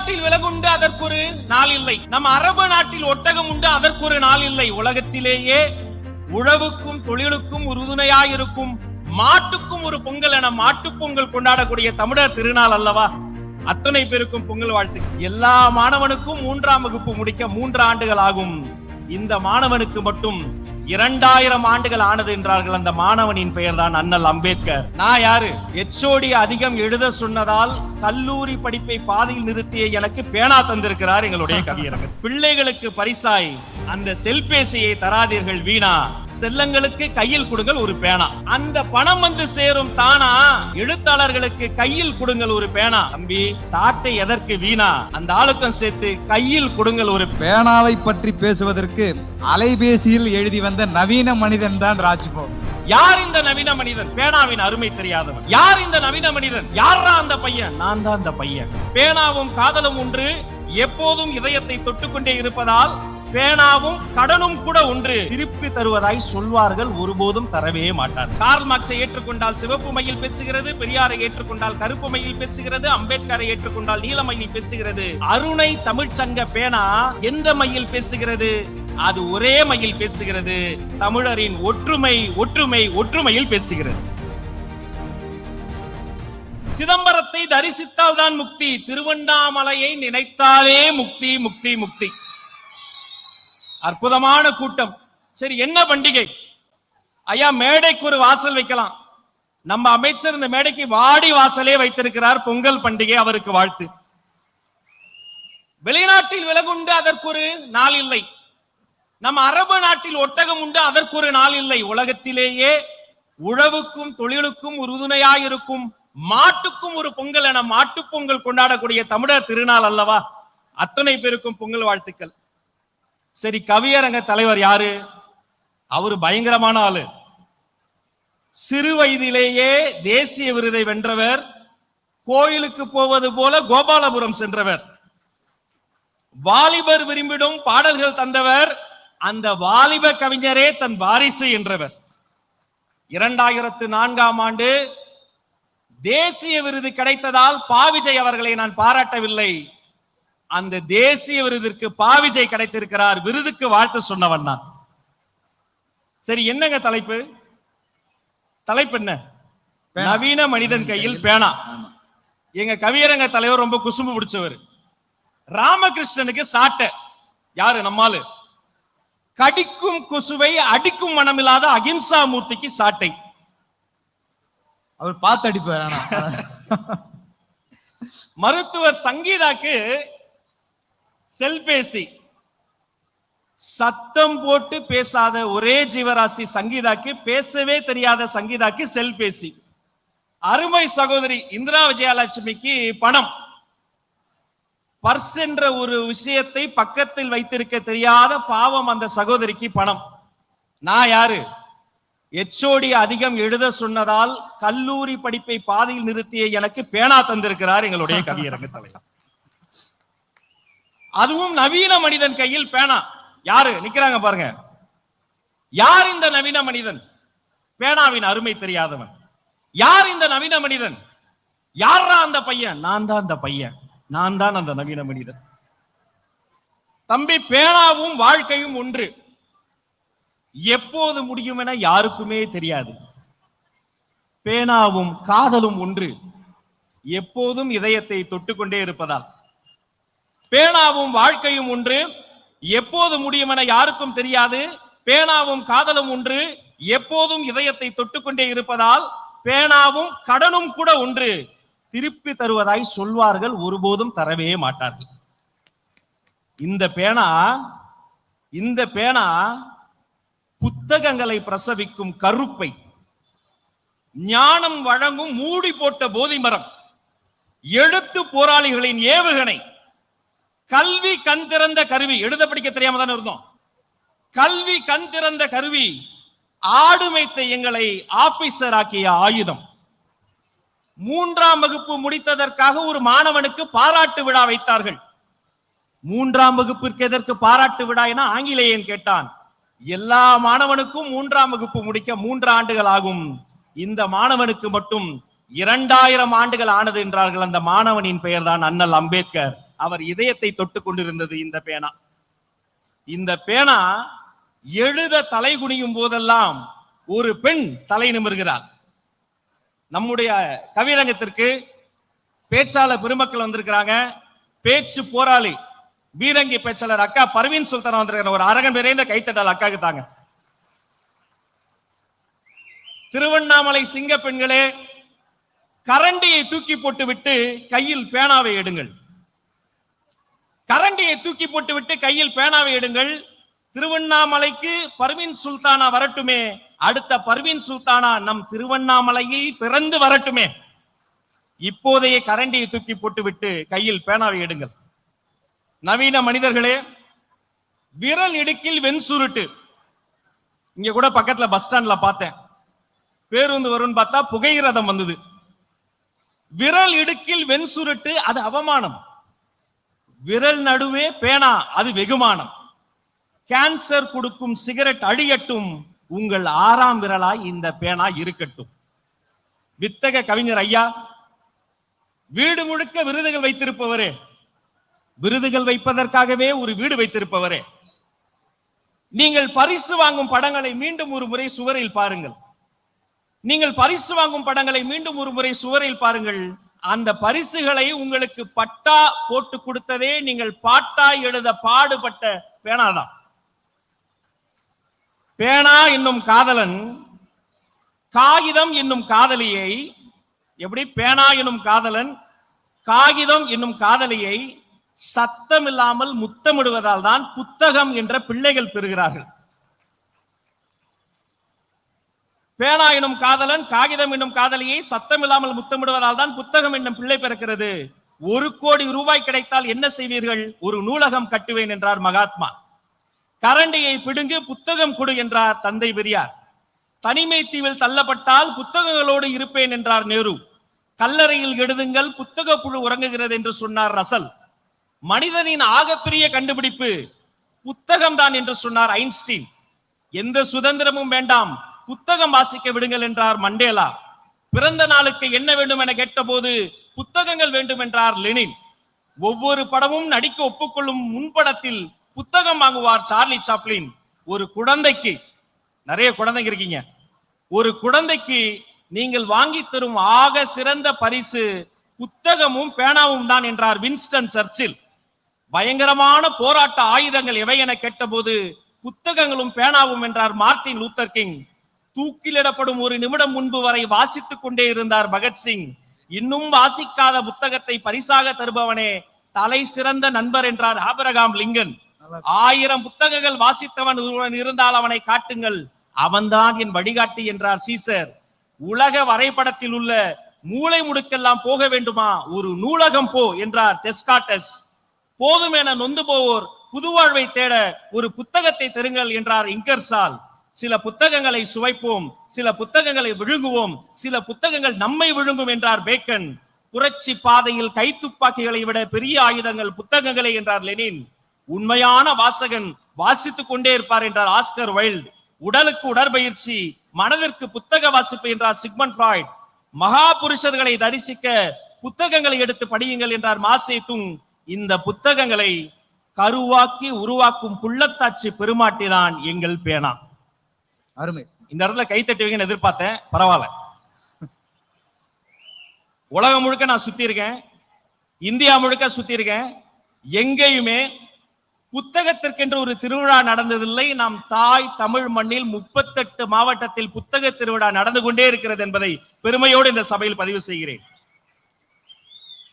உண்டு விலகுண்டு அதற்கொரு நாள் இல்லை நம் அரபு நாட்டில் ஒட்டகம் உண்டு அதற்கொரு நாள் இல்லை உலகத்திலேயே உழவுக்கும் தொழிலுக்கும் உறுதுணையாயிருக்கும் மாட்டுக்கும் ஒரு பொங்கல் என மாட்டுப் பொங்கல் கொண்டாடக்கூடிய தமிழர் திருநாள் அல்லவா? அத்தனை பேருக்கும் பொங்கல் வாழ்த்து எல்லா மாணவனுக்கும் மூன்றாம் வகுப்பு முடிக்க மூன்று ஆண்டுகள் ஆகும். இந்த மாணவனுக்கு மட்டும் இரண்டாயிரம் ஆண்டுகள் ஆனது என்றார்கள் அந்த மாணவனின் பெயர் தான் அண்ணல் அம்பேத்கர். நான் யாரு? எச்ஓடி அதிகம் எழுத சொன்னதால் கல்லூரி படிப்பை பாதியில் நிறுத்திய எனக்கு பேனா தந்திருக்கிறார் எங்களுடைய கவியரங்கர் பிள்ளைகளுக்கு பரிசாய் அந்த செல்பேசியை தராதீர்கள் வீணா. செல்லங்களுக்கு கையில் கொடுங்கள் ஒரு பேனா. அந்த பணம் வந்து சேரும் தானா? எழுத்தாளர்களுக்கு கையில் கொடுங்கள் ஒரு பேனா. தம்பி சாட்டை எதற்கு வீணா? அந்த ஆளுக்கும் சேர்த்து கையில் கொடுங்கள் ஒரு பேனாவை பற்றி பேசுவதற்கு அலைபேசியில் எழுதி வந்த நவீன மனிதன் தான் ராஜ்பவன் யார் இந்த நவீன மனிதன்? பேனாவின் அருமை தெரியாதவன். யார் இந்த நவீன மனிதன்? யாரா அந்த பையன்? நான் தான் அந்த பையன். பேனாவும் காதலும் ஒன்று எப்போதும் இதயத்தை தொட்டுக்கொண்டே இருப்பதால் பேனாவும் கடனும் கூட ஒன்று. திருப்பி தருவதாய் சொல்வார்கள் ஒருபோதும் தரவே மாட்டார் கார்ல் மார்க்ஸை ஏற்றுக்கொண்டால் சிவப்பு மையில் பேசுகிறது பெரியாரை ஏற்றுக்கொண்டால் கருப்பு மையில் பேசுகிறது அம்பேத்கரை ஏற்றுக்கொண்டால் நீல மையில் பேசுகிறது. அருணை தமிழ்ச்சங்க பேனா எந்த மையில் பேசுகிறது? அது ஒரே மையில் பேசுகிறது. தமிழரின் ஒற்றுமை ஒற்றுமை ஒற்றுமையில் பேசுகிறது. சிதம்பரத்தை தரிசித்தால் தான் முக்தி திருவண்ணாமலையை நினைத்தாலே முக்தி முக்தி முக்தி. அற்புதமான கூட்டம். சரி என்ன பண்டிகை? ஐயா மேடைக்கு ஒரு வாசல் வைக்கலாம். நம்ம அமைச்சர் இந்த மேடைக்கு வாடி வாசலே வைத்திருக்கிறார் பொங்கல் பண்டிகை அவருக்கு வாழ்த்து. வெளிநாட்டில் விலகுண்டு அதற்கு ஒரு நாள் இல்லை. நம்ம அரபு நாட்டில் ஒட்டகம் உண்டு அதற்கு ஒரு நாள் இல்லை. உலகத்திலேயே உழவுக்கும் தொழிலுக்கும் உறுதுணையாயிருக்கும் மாட்டுக்கும் ஒரு பொங்கல் என மாட்டுப் பொங்கல் கொண்டாடக்கூடிய தமிழர் திருநாள் அல்லவா? அத்தனை பேருக்கும் பொங்கல் வாழ்த்துக்கள். சரி கவியரங்க தலைவர் யாரு? அவரு பயங்கரமான ஆளு. சிறு வயதிலேயே தேசிய விருதை வென்றவர் கோயிலுக்கு போவது போல கோபாலபுரம் சென்றவர். வாலிபர் விரும்பிடும் பாடல்கள் தந்தவர் அந்த வாலிப கவிஞரே தன் வாரிசு என்றவர். இரண்டாயிரத்து நான்காம் ஆண்டு தேசிய விருது கிடைத்ததால் பாவிஜய் அவர்களை நான் பாராட்டவில்லை. அந்த தேசிய விருதிற்கு பாவிஜய் கிடைத்திருக்கிறார் விருதுக்கு வாழ்த்து சொன்னவன் நான். சரி என்னங்க தலைப்பு? தலைப்பு என்ன. நவீன மனிதன் கையில் பேனா. எங்க கவியரங்க தலைவர் ரொம்ப குசும்பு பிடிச்சவர். ராமகிருஷ்ணனுக்கு சாட்டை. யாரு? நம்மாலு கடிக்கும் கொசுவை அடிக்கும் மனமில்லாத அகிம்சா மூர்த்திக்கு சாட்டை. அவர் பார்த்து அடிப்பார் மருத்துவர் சங்கீதாக்கு செல்பேசி. சத்தம் போட்டு பேசாத ஒரே ஜீவராசி சங்கீதாக்கு பேசவே தெரியாத சங்கீதாக்கு செல்பேசி. அருமை சகோதரி இந்திரா விஜயலட்சுமிக்கு பணம். பர்ஸ் என்ற ஒரு விஷயத்தை பக்கத்தில் வைத்திருக்க தெரியாத பாவம் அந்த சகோதரிக்கு பணம். நான் யாரு? எச்ஓடி அதிகம் எழுத சொன்னதால் கல்லூரி படிப்பை பாதியில் நிறுத்திய எனக்கு பேனா தந்திருக்கிறார் எங்களுடைய கவியரங்க தலைவர். அதுவும் நவீன மனிதன் கையில் பேனா. யாரு? நிக்கிறாங்க பாருங்க. யார் இந்த நவீன மனிதன்? பேனாவின் அருமை தெரியாதவன். யார் இந்த நவீன மனிதன்? யாரா அந்த பையன்? நான் தான் அந்த பையன். நான் தான் அந்த நவீன மனிதன். தம்பி பேனாவும் வாழ்க்கையும் ஒன்று. எப்போது முடியும் என யாருக்குமே தெரியாது. பேனாவும் காதலும் ஒன்று. எப்போதும் இதயத்தை தொட்டுக்கொண்டே இருப்பதால். பேனாவும் வாழ்க்கையும் ஒன்று. எப்போது முடியும் என யாருக்கும் தெரியாது. பேனாவும் காதலும் ஒன்று. எப்போதும் இதயத்தை தொட்டுக்கொண்டே இருப்பதால் பேனாவும் கடனும் கூட ஒன்று. திருப்பி தருவதாய் சொல்வார்கள் ஒருபோதும் தரவே மாட்டார்கள். இந்த பேனா இந்த பேனா புத்தகங்களை பிரசவிக்கும் கருப்பை. ஞானம் வழங்கும் மூடி போட்ட போதி மரம் எழுத்து போராளிகளின் ஏவுகணை. கல்வி கண் திறந்த கருவி. எழுத படிக்க தெரியாம தானே இருந்தோம். கல்வி கண் திறந்த கருவி ஆடுமைத்தை எங்களை ஆபீசர் ஆக்கிய ஆயுதம். மூன்றாம் வகுப்பு முடித்ததற்காக ஒரு மாணவனுக்கு பாராட்டு விழா வைத்தார்கள். மூன்றாம் வகுப்பிற்கு எதற்கு பாராட்டு விழா என ஆங்கிலேயன் கேட்டான். எல்லா மாணவனுக்கும் மூன்றாம் வகுப்பு முடிக்க மூன்று ஆண்டுகள் ஆகும். இந்த மாணவனுக்கு மட்டும் இரண்டாயிரம் ஆண்டுகள் ஆனது என்றார்கள். அந்த மாணவனின் பெயர் தான் அண்ணல் அம்பேத்கர். அவர் இதயத்தை தொட்டு கொண்டிருந்தது இந்த பேனா. இந்த பேனா எழுத தலை குனியும் போதெல்லாம் ஒரு பெண் தலை நிமிர்கிறார் நம்முடைய கவிரங்கத்திற்கு பேச்சாளர் பெருமக்கள் வந்திருக்கிறாங்க. பேச்சு போராளி பீரங்கி பேச்சாளர் அக்கா பர்வீன் சுல்தான் வந்திருக்காங்க ஒரு அரகன் நிறைந்த கைத்தட்டல் அக்காக்கு தாங்க. திருவண்ணாமலை சிங்க பெண்களே கரண்டியை தூக்கி போட்டு விட்டு கையில் பேனாவை எடுங்கள். கரண்டியை தூக்கி போட்டு விட்டு கையில் பேனாவை எடுங்கள். திருவண்ணாமலைக்கு பர்வீன் சுல்தானா வரட்டுமே. அடுத்த பர்வீன் சுல்தானா நம் திருவண்ணாமலையில் பிறந்து வரட்டுமே. இப்போதைய கரண்டியை தூக்கி போட்டு விட்டு கையில் பேனாவை எடுங்கள். நவீன மனிதர்களே விரல் இடுக்கில் வெண் சுருட்டு. இங்க கூட பக்கத்துல பஸ் ஸ்டாண்ட்ல பார்த்தேன். பேருந்து வரும்னு பார்த்தா புகையிரதம் வந்தது. விரல் இடுக்கில் வெண் சுருட்டு அது அவமானம். விரல் நடுவே பேனா அது வெகுமானம். கேன்சர் கொடுக்கும் சிகரெட் அழியட்டும் உங்கள் ஆறாம் விரலாய் இந்த பேனா இருக்கட்டும். வித்தக கவிஞர் ஐயா வீடு முழுக்க விருதுகள் வைத்திருப்பவரே விருதுகள் வைப்பதற்காகவே ஒரு வீடு வைத்திருப்பவரே நீங்கள் பரிசு வாங்கும் படங்களை மீண்டும் ஒரு முறை சுவரில் பாருங்கள். நீங்கள் பரிசு வாங்கும் படங்களை மீண்டும் ஒரு முறை சுவரில் பாருங்கள். அந்த பரிசுகளை உங்களுக்கு பட்டா போட்டு கொடுத்ததே நீங்கள் பாட்டா எழுத பாடுபட்ட பேனாதான். பேனா என்னும் காதலன் காகிதம் என்னும் காதலியை எப்படி? பேனா என்னும் காதலன் காகிதம் என்னும் காதலியை சத்தம் இல்லாமல் முத்தமிடுவதால் தான் புத்தகம் என்ற பிள்ளைகள் பெறுகிறார்கள். பேனா எனும் காதலன் காகிதம் என்னும் காதலியை சத்தம் இல்லாமல் முத்தமிடுவதால் தான் புத்தகம் என்னும் பிள்ளை பிறக்கிறது. ஒரு கோடி ரூபாய் கிடைத்தால் என்ன செய்வீர்கள்? ஒரு நூலகம் கட்டுவேன் என்றார் மகாத்மா. கரண்டியை பிடுங்கு புத்தகம் கொடு என்றார் தந்தை பெரியார். தனிமை தீவில் தள்ளப்பட்டால் புத்தகங்களோடு இருப்பேன் என்றார் நேரு. கல்லறையில் எழுதுங்கள் புத்தக புழு உறங்குகிறது என்று சொன்னார் ரசல். மனிதனின் ஆகப்பெரிய கண்டுபிடிப்பு புத்தகம்தான் என்று சொன்னார் ஐன்ஸ்டீன். எந்த சுதந்திரமும் வேண்டாம். புத்தகம் வாசிக்க விடுங்கள் என்றார் மண்டேலா. பிறந்த நாளுக்கு என்ன வேண்டும் என கேட்டபோது புத்தகங்கள் வேண்டும் என்றார் லெனின். ஒவ்வொரு படமும் நடிக்க ஒப்புக்கொள்ளும் முன்படத்தில் புத்தகம் வாங்குவார் சார்லி சாப்ளின். ஒரு குழந்தைக்கு நிறைய குழந்தைங்க இருக்கீங்க. ஒரு குழந்தைக்கு நீங்கள் வாங்கி தரும் ஆக சிறந்த பரிசு புத்தகமும் பேனாவும் தான் என்றார் வின்ஸ்டன் சர்ச்சில். பயங்கரமான போராட்ட ஆயுதங்கள் எவை என கேட்டபோது புத்தகங்களும் பேனாவும் என்றார் மார்ட்டின் லூத்தர் கிங். தூக்கிலிடப்படும் ஒரு நிமிடம் முன்பு வரை வாசித்துக் கொண்டே இருந்தார் பகத்சிங் இன்னும் வாசிக்காத புத்தகத்தை பரிசாக தருபவனே தலை சிறந்த நண்பர் என்றார் ஆபரகாம் லிங்கன். ஆயிரம் புத்தகங்கள் வாசித்தவன் ஒருவன் இருந்தால் அவனை காட்டுங்கள். அவன்தான் என் வழிகாட்டி என்றார் சீசர். உலக வரைபடத்தில் உள்ள மூளை முடுக்கெல்லாம் போக வேண்டுமா? ஒரு நூலகம் போ என்றார் டெஸ்காட்டஸ் போதும் என நொந்து போவோர் புதுவாழ்வை தேட ஒரு புத்தகத்தை தருங்கள் என்றார் இங்கர்சால். சில புத்தகங்களை சுவைப்போம் சில புத்தகங்களை விழுங்குவோம் சில புத்தகங்கள் நம்மை விழுங்கும் என்றார் பேக்கன். புரட்சி பாதையில் கைத்துப்பாக்கிகளை விட பெரிய ஆயுதங்கள் புத்தகங்களே என்றார் லெனின். உண்மையான வாசகன் வாசித்துக் கொண்டே இருப்பார் என்றார் ஆஸ்கர் வைல்ட். உடலுக்கு உடற்பயிற்சி மனதிற்கு புத்தக வாசிப்பு என்றார் சிக்மன் ஃப்ராய்ட். மகா புருஷர்களை தரிசிக்க புத்தகங்களை எடுத்து படியுங்கள் என்றார் மாசே துங் இந்த புத்தகங்களை கருவாக்கி உருவாக்கும் புள்ளத்தாட்சி பெருமாட்டிதான் எங்கள் பேனா. அருமை. இந்த இடத்துல கை தட்டுவீங்கன்னு எதிர்பார்த்தேன். பரவாயில்ல. உலகம் முழுக்க நான் சுத்தி இருக்கேன். இந்தியா முழுக்க சுத்தி இருக்கேன். எங்கேயுமே புத்தகத்திற்கென்று ஒரு திருவிழா நடந்ததில்லை. நாம் தாய் தமிழ் மண்ணில் முப்பத்தெட்டு மாவட்டத்தில் புத்தக திருவிழா நடந்து கொண்டே இருக்கிறது என்பதை பெருமையோடு இந்த சபையில் பதிவு செய்கிறேன்.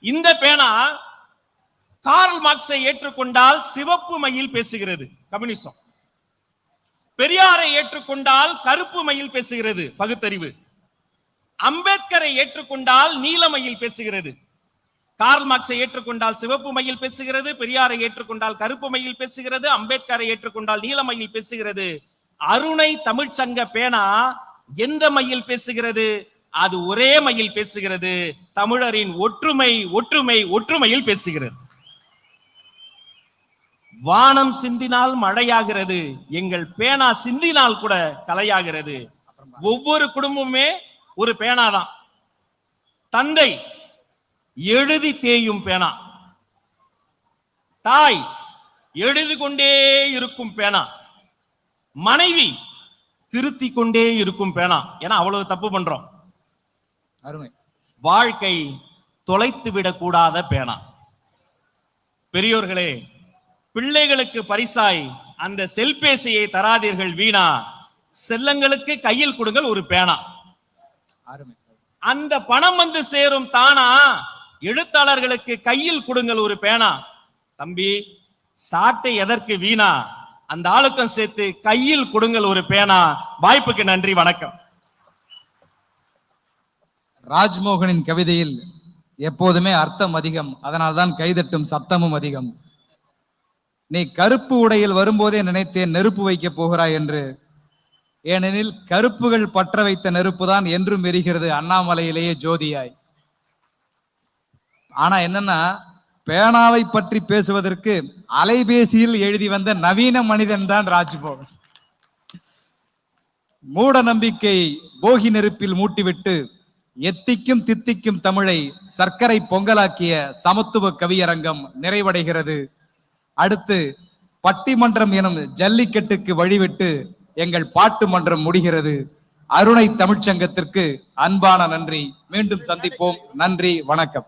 இந்த பேனா கார்ல் மார்க்ஸை ஏற்றுக்கொண்டால் சிவப்பு மையில் பேசுகிறது. கம்யூனிசம். பெரியாரை ஏற்றுக்கொண்டால் கருப்பு மயில் பேசுகிறது பகுத்தறிவு. அம்பேத்கரை ஏற்றுக்கொண்டால் நீலமையில் பேசுகிறது. கார்ல் மார்க்ஸை ஏற்றுக்கொண்டால் சிவப்பு மயில் பேசுகிறது பெரியாரை ஏற்றுக்கொண்டால் கருப்பு மயில் பேசுகிறது அம்பேத்கரை ஏற்றுக்கொண்டால் நீலமையில் பேசுகிறது. அருணை தமிழ்ச்சங்க பேனா எந்த மையில் பேசுகிறது? அது ஒரே மையில் பேசுகிறது. தமிழரின் ஒற்றுமை ஒற்றுமை ஒற்றுமையில் பேசுகிறது. வானம் சிந்தினால் மழையாகிறது எங்கள் பேனா சிந்தினால் கூட கலையாகிறது. ஒவ்வொரு குடும்பமுமே ஒரு பேனாதான் தந்தை எழுதி தேயும் பேனா. தாய் எழுதி கொண்டே இருக்கும் பேனா. மனைவி திருத்தி கொண்டே இருக்கும் பேனா. ஏன்னா அவ்வளவு தப்பு பண்றோம். அருமை. வாழ்க்கை தொலைத்து விடக்கூடாத பேனா. பெரியோர்களே பிள்ளைகளுக்கு பரிசாய் அந்த செல்பேசியை தராதீர்கள் வீணா. செல்லங்களுக்கு கையில் கொடுங்கள் ஒரு பேனா. அந்த பணம் வந்து சேரும் தானா? எழுத்தாளர்களுக்கு கையில் கொடுங்கள் ஒரு பேனா. தம்பி சாட்டை எதற்கு வீணா? அந்த ஆளுக்கம் சேர்த்து கையில் கொடுங்கள் ஒரு பேனா. வாய்ப்புக்கு நன்றி வணக்கம். ராஜ்மோகனின் கவிதையில் எப்போதுமே அர்த்தம் அதிகம். அதனால்தான் கைதட்டும் சத்தமும் அதிகம். நீ கருப்பு உடையில் வரும்போதே நினைத்தேன் நெருப்பு வைக்கப் போகிறாய் என்று. ஏனெனில் கருப்புகள் பற்ற வைத்த நெருப்பு தான் என்றும் எரிகிறது அண்ணாமலையிலேயே ஜோதியாய். ஆனா என்னன்னா பேனாவை பற்றி பேசுவதற்கு அலைபேசியில் எழுதி வந்த நவீன மனிதன் தான் ராஜ்மோகன் மூட நம்பிக்கை போகி நெருப்பில் மூட்டிவிட்டு எத்திக்கும் தித்திக்கும் தமிழை சர்க்கரை பொங்கலாக்கிய சமத்துவ கவியரங்கம் நிறைவடைகிறது. அடுத்து பட்டிமன்றம் எனும் ஜல்லிக்கட்டுக்கு வழிவிட்டு எங்கள் பாட்டு மன்றம் முடிகிறது. அருணை தமிழ்ச்சங்கத்திற்கு அன்பான நன்றி. மீண்டும் சந்திப்போம். நன்றி. வணக்கம்.